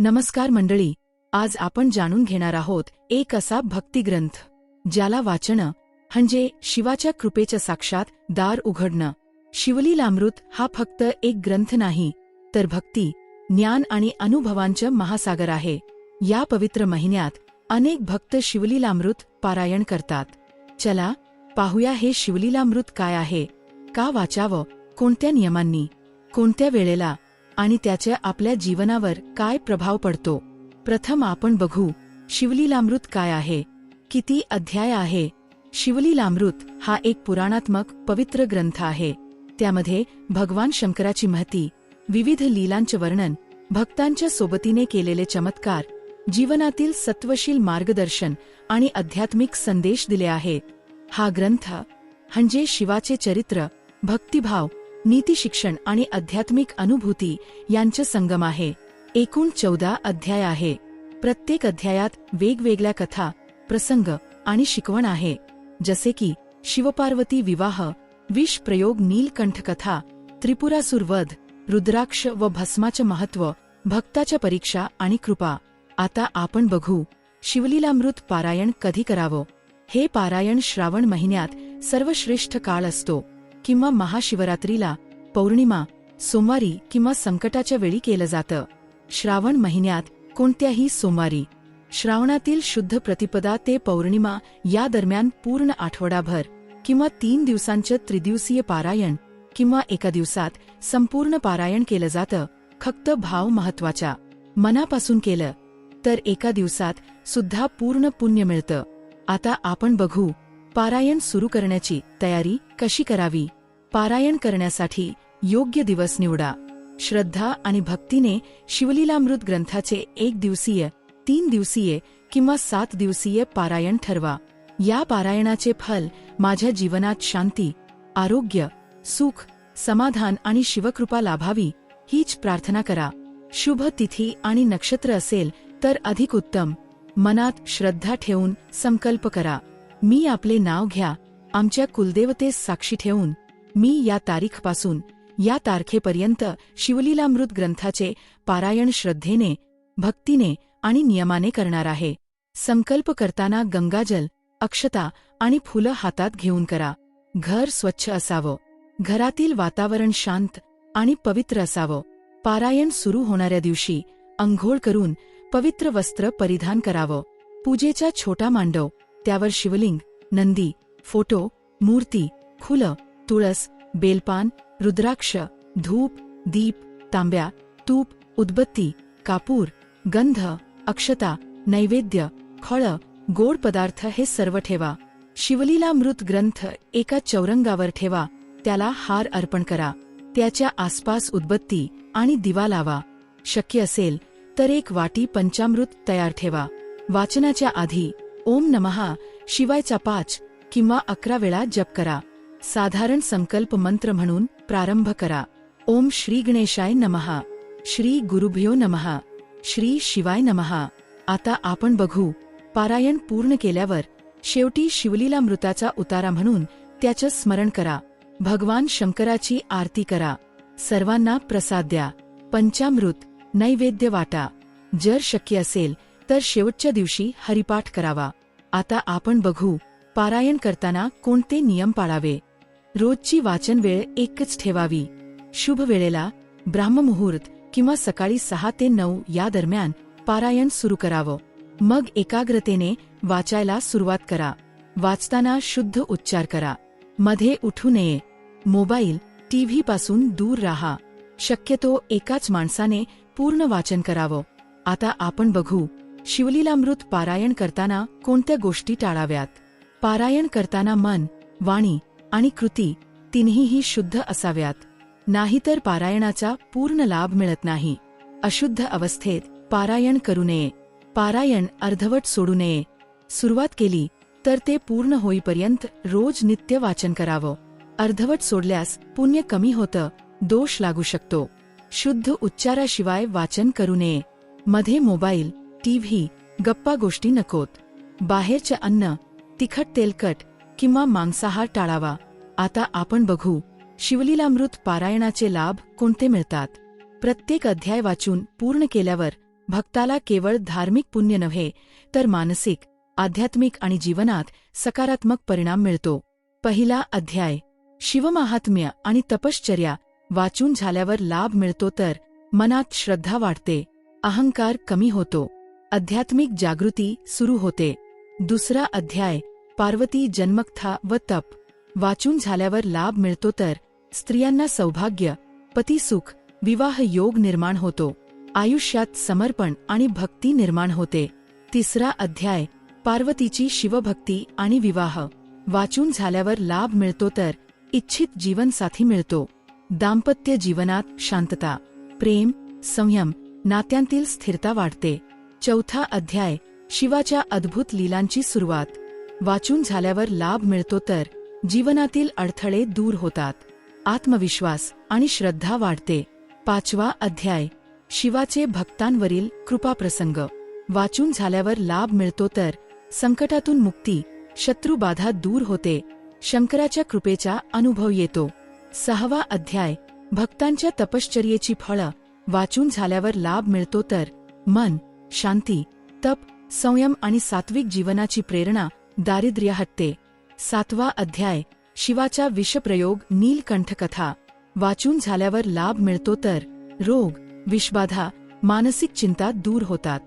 नमस्कार मंडळी आज आपण जाणून घेणार आहोत एक असा भक्तिग्रंथ ज्याला वाचणं म्हणजे शिवाच्या कृपेच्या साक्षात दार उघडणं. शिवलीलामृत हा फक्त एक ग्रंथ नाही तर भक्ती ज्ञान आणि अनुभवांचं महासागर आहे. या पवित्र महिन्यात अनेक भक्त शिवलीलामृत पारायण करतात. चला पाहूया हे शिवलीलामृत काय आहे का वाचावं कोणत्या नियमांनी कोणत्या वेळेला आणि त्याच्या आपल्या जीवनावर काय प्रभाव पडतो? प्रथम आपण बघू शिवलीलामृत काय आहे? किती अध्याय आहे? शिवलीलामृत हा एक पुराणात्मक पवित्र ग्रंथ आहे. त्यामध्ये भगवान शंकराची महती विविध लीलांचे वर्णन भक्तांच्या सोबतीने केलेले चमत्कार जीवनातील सत्वशील मार्गदर्शन आणि आध्यात्मिक संदेश दिले आहेत. हा ग्रंथ म्हणजे शिवाचे चरित्र भक्तिभाव नीतिशिक्षण आणि आध्यात्मिक अनुभूती यांचे संगम आहे. एकूण चौदा अध्याय आहे. प्रत्येक अध्यायात वेगवेगळ्या कथा प्रसंग आणि शिकवण आहे. जसे की शिवपार्वती विवाह विष प्रयोग नीलकंठ कथा त्रिपुरासुर वध रुद्राक्ष व भस्माचे महत्त्व भक्ताच्या परीक्षा आणि कृपा. आता आपण बघू शिवलीलामृत पारायण कधी करावं? हे पारायण श्रावण महिन्यात सर्वश्रेष्ठ काळ असतो. किंवा महाशिवरात्रीला पौर्णिमा सोमवारी किंवा संकटाच्या वेळी केलं जातं. श्रावण महिन्यात कोणत्याही सोमवारी. श्रावणातील शुद्ध प्रतिपदा ते पौर्णिमा या दरम्यान पूर्ण आठवडाभर किंवा तीन दिवसांचं त्रिदिवसीय पारायण किंवा एका दिवसात संपूर्ण पारायण केलं जातं फक्त भाव महत्त्वाचा मनापासून केलं तर एका दिवसात सुद्धा पूर्ण पुण्य मिळतं. आता आपण बघू पारायण सुरू करण्याची तयारी कशी करावी? पारायण करण्यासाठी योग्य दिवस निवडा. श्रद्धा आणि भक्तीने शिवलीलामृत ग्रंथाचे एक दिवसीय तीन दिवसीय किंवा सात दिवसीय पारायण ठरवा. या पारायणाचे फल माझ्या जीवनात शांती आरोग्य सुख समाधान आणि शिवकृपा लाभावी हीच प्रार्थना करा. शुभ तिथी आणि नक्षत्र असेल तर अधिक उत्तम. मनात श्रद्धा ठेवून संकल्प करा. मी आपले नाव घ्या आमच्या कुलदेवतेस साक्षी ठेवून मी या तारीखपासून या तारखेपर्यंत शिवलीलामृत ग्रंथाचे पारायण श्रद्धेने भक्तीने आणि नियमाने करणार आहे. संकल्प करताना गंगाजल अक्षता आणि फुलं हातात घेऊन करा. घर स्वच्छ असावं. घरातील वातावरण शांत आणि पवित्र असावं. पारायण सुरू होणाऱ्या दिवशी अंघोळ करून पवित्र वस्त्र परिधान करावं. पूजेचा छोटा मांडव त्यावर शिवलिंग नंदी फोटो मूर्ती खुलं तुळस बेलपान रुद्राक्ष धूप दीप तांब्या तूप उदबत्ती कापूर गंध अक्षता नैवेद्य खळ गोड पदार्थ हे सर्व ठेवा. शिवलीला मृत ग्रंथ एका चौरंगावर ठेवा. त्याला हार अर्पण करा. त्याच्या आसपास उदबत्ती आणि दिवा लावा. शक्य असेल तर एक वाटी पंचामृत तयार ठेवा. वाचनाच्या आधी ओम नमहा शिवायचा पाच किंवा अकरा वेळा जप करा. साधारण संकल्प मंत्र म्हणून प्रारंभ करा. ओम श्री गणेशाय नमहा श्री गुरुभ्यो नमहा श्री शिवाय नमहा आता आपण बघू पारायण पूर्ण केल्यावर शेवटी शिवलीला मृताचा उतारा म्हणून त्याचं स्मरण करा. भगवान शंकराची आरती करा. सर्वांना प्रसाद द्या. पंचामृत नैवेद्य वाटा. जर शक्य असेल तर शेवटच्या दिवशी हरिपाठ करावा. आता आपण बघू पारायण करताना कोणते नियम पाळावे? रोजची वाचन वेळ एकच ठेवावी. शुभ वेळेला ब्राह्ममुहूर्त किंवा सकाळी सहा ते नऊ या दरम्यान पारायण सुरू करावं. मग एकाग्रतेने वाचायला सुरुवात करा. वाचताना शुद्ध उच्चार करा. मध्ये उठू नये. मोबाईल टीव्ही पासून दूर राहा. शक्यतो एकाच माणसाने पूर्ण वाचन करावं. आता आपण बघू शिवलीलामृत पारायण करताना कोणत्या गोष्टी टाळाव्यात? पारायण करताना मन वाणी आणि कृती तिन्हीही शुद्ध असाव्यात. नाहीतर पारायणाचा पूर्ण लाभ मिळत नाही. अशुद्ध अवस्थेत पारायण करू नये. पारायण अर्धवट सोडू नये. सुरुवात केली तर ते पूर्ण होईपर्यंत रोज नित्य वाचन करावं. अर्धवट सोडल्यास पुण्य कमी होतं दोष लागू शकतो. शुद्ध उच्चाराशिवाय वाचन करू नये. मध्ये मोबाईल टीव्ही गप्पा गोष्टी नकोत. बाहेरचे अन्न तिखट तेलकट किंवा मांसाहार टाळावा. आता आपण बघू शिवलीलामृत पारायणाचे लाभ कोणते मिळतात? प्रत्येक अध्याय वाचून पूर्ण केल्यावर भक्ताला केवळ धार्मिक पुण्य नव्हे तर मानसिक आध्यात्मिक आणि जीवनात सकारात्मक परिणाम मिळतो. पहिला अध्याय शिवमाहात्म्य आणि तपश्चर्या वाचून झाल्यावर लाभ मिळतो तर मनात श्रद्धा वाढते अहंकार कमी होतो. आध्यात्मिक जागृती सुरू होते. दुसरा अध्याय पार्वती जन्मकथा व तप. वाचून झाल्यावर लाभ मिळतो तर स्त्रियांना सौभाग्य पतिसुख विवाह योग निर्माण होतो. आयुष्यात समर्पण आणि भक्ती निर्माण होते. तिसरा अध्याय पार्वतीची शिवभक्ती आणि विवाह. वाचून झाल्यावर लाभ मिळतो तर इच्छित जीवनसाथी मिळतो. दाम्पत्य जीवनात शांतता प्रेम संयम नात्यांतील स्थिरता वाढते. चौथा अध्याय शिवाच्या अद्भुत लीलांची सुरुवात. वाचून झाल्यावर लाभ मिळतो तर जीवनातील अडथळे दूर होतात. आत्मविश्वास आणि श्रद्धा वाढते. पाचवा अध्याय शिवाचे भक्तांवरील कृपाप्रसंग वाचून झाल्यावर लाभ मिळतो तर संकटातून मुक्ती शत्रुबाधा दूर होते. शंकराच्या कृपेचा अनुभव येतो. सहावा अध्याय भक्तांच्या तपश्चर्येची फळं. वाचून झाल्यावर लाभ मिळतो तर मन शांती तप संयम आणि सात्विक जीवनाची प्रेरणा दारिद्र्य हटते सातवा अध्याय शिवाचा विषप्रयोग नीलकंठ कथा वाचून झाल्यावर लाभ मिळतो तर रोग विषबाधा मानसिक चिंता दूर होतात.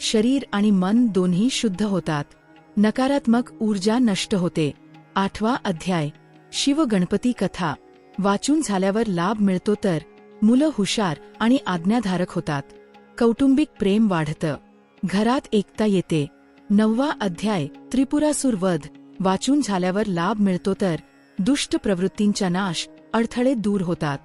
शरीर आणि मन दोन्ही शुद्ध होतात. नकारात्मक ऊर्जा नष्ट होते. आठवा अध्याय शिव गणपती कथा. वाचून झाल्यावर लाभ मिळतो तर मुलं हुशार आणि आज्ञाधारक होतात. कौटुंबिक प्रेम वाढतं. घरात एकता येते. नववा अध्याय त्रिपुरासूर वध. वाचून झाल्यावर लाभ मिळतो तर दुष्ट प्रवृत्तींचा नाश अडथळे दूर होतात.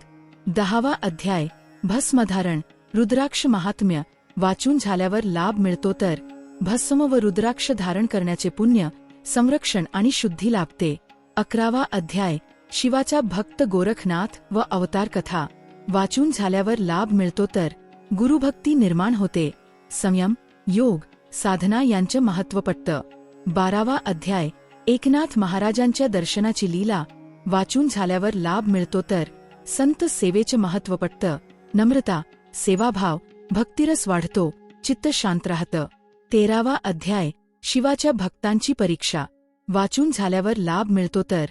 दहावा अध्याय भस्मधारण रुद्राक्ष महात्म्य. वाचून झाल्यावर लाभ मिळतो तर भस्म व रुद्राक्ष धारण करण्याचे पुण्य संरक्षण आणि शुद्धी लाभते. अकरावा अध्याय शिवाचा भक्त गोरखनाथ व अवतार कथा वाचून झाल्यावर लाभ मिळतो तर गुरुभक्ती निर्माण होते. संयम योग साधना यांचे महत्त्व पटतं. बारावा अध्याय एकनाथ महाराजांच्या दर्शनाची लीला वाचून झाल्यावर लाभ मिळतो तर संत सेवेचे महत्त्व पटतं. नम्रता सेवाभाव भक्तिरस वाढतो चित्त शांत राहतं. तेरावा अध्याय शिवाच्या भक्तांची परीक्षा. वाचून झाल्यावर लाभ मिळतो तर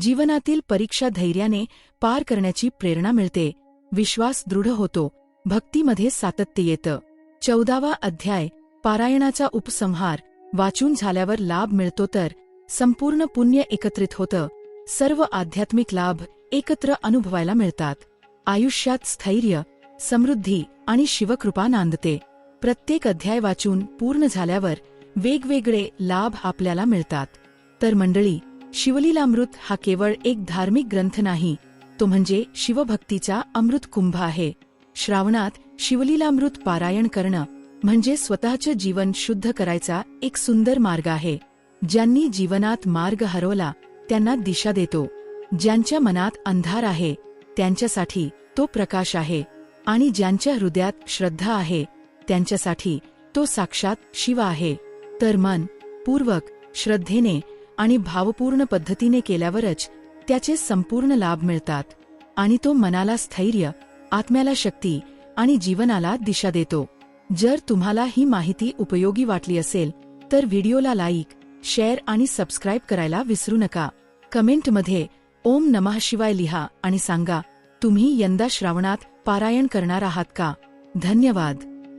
जीवनातील परीक्षा धैर्याने पार करण्याची प्रेरणा मिळते. विश्वास दृढ होतो. भक्तीमध्ये सातत्य येतं. चौदावा अध्याय पारायणाचा उपसंहार वाचून झाल्यावर लाभ मिळतो तर संपूर्ण पुण्य एकत्रित होतं. सर्व आध्यात्मिक लाभ एकत्र अनुभवायला मिळतात. आयुष्यात स्थैर्य समृद्धी आणि शिवकृपा नांदते. प्रत्येक अध्याय वाचून पूर्ण झाल्यावर वेगवेगळे लाभ आपल्याला मिळतात. तर मंडळी शिवलीलामृत हा केवळ एक धार्मिक ग्रंथ नाही तो म्हणजे शिवभक्तीचा अमृत कुंभ आहे. श्रावणात शिवलीलामृत पारायण करणं म्हणजे स्वतःचं जीवन शुद्ध करायचा एक सुंदर मार्ग आहे. ज्यांनी जीवनात मार्ग हरवला त्यांना दिशा देतो. ज्यांच्या मनात अंधार आहे त्यांच्यासाठी तो प्रकाश आहे आणि ज्यांच्या हृदयात श्रद्धा आहे त्यांच्यासाठी तो साक्षात शिव आहे. तर मन पूर्वक श्रद्धेने आणि भावपूर्ण पद्धतीने केल्यावरच त्याचे संपूर्ण लाभ मिळतात आणि तो मनाला स्थैर्य आत्म्याला शक्ती आणि जीवनाला दिशा देतो. जर तुम्हाला ही माहिती उपयोगी वाटली असेल तर व्हिडिओला लाईक शेअर आणि सबस्क्राईब करायला विसरू नका. कमेंटमध्ये ओम नमः शिवाय लिहा आणि सांगा तुम्ही यंदा श्रावणात पारायण करणार आहात का? धन्यवाद.